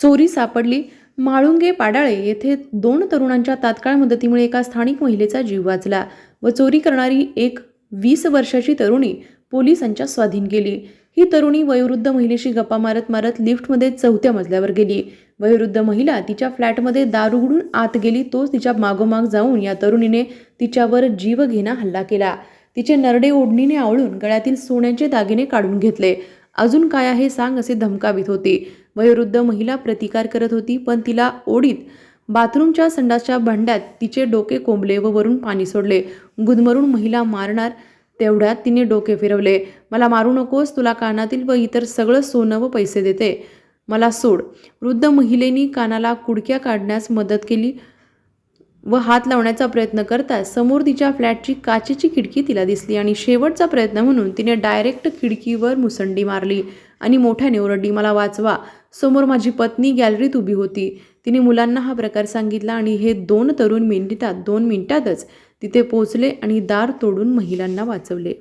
चोरी सापडली. म्हाळुंगे पाडाळे येथे दोन तरुणांच्या तात्काळ मदतीमुळे एका स्थानिक महिलेचा जीव वाचला व चोरी करणारी एक वीस वर्षाची तरुणी पोलिसांच्या स्वाधीन गेली ही तरुणी वयोवृद्ध महिलेशी गप्पा मारत मारत लिफ्टमध्ये चौथ्या मजल्यावर गेली. वयोवृद्ध महिला तिच्या फ्लॅटमध्ये दार उघडून आत गेली तोच तिच्या मागोमाग जाऊन या तरुणीने तिच्यावर जीवघेणा हल्ला केला. तिचे नरडे ओढणीने आवळून गळ्यातील सोन्याचे दागिने काढून घेतले. अजून काय आहे सांग असे धमकावित होते. वयोवृद्ध महिला प्रतिकार करत होती पण तिला ओढीत बाथरूमच्या संडासच्या भांड्यात तिचे डोके कोंबले व वरून पाणी सोडले. गुदमरून महिला मारणार तेवढ्यात तिने डोके फिरवले. मला मारू नकोस तुला कानातील व इतर सगळं सोनं व पैसे देते. मला सोड. वृद्ध महिलेनी कानाला कुडक्या काढण्यास मदत केली. व हात लावण्याचा प्रयत्न करता समोर तिच्या फ्लॅटची काचेची खिडकी तिला दिसली आणि शेवटचा प्रयत्न म्हणून तिने डायरेक्ट खिडकीवर मुसंडी मारली आणि मोठ्याने ओरडली मला वाचवा. समोर माझी पत्नी गॅलरीत उभी होती. तिने मुलांना हा प्रकार सांगितला आणि हे दोन तरुण मिनिटात दोन मिनिटातच तिथे पोचले आणि दार तोडून महिलांना वाचवले.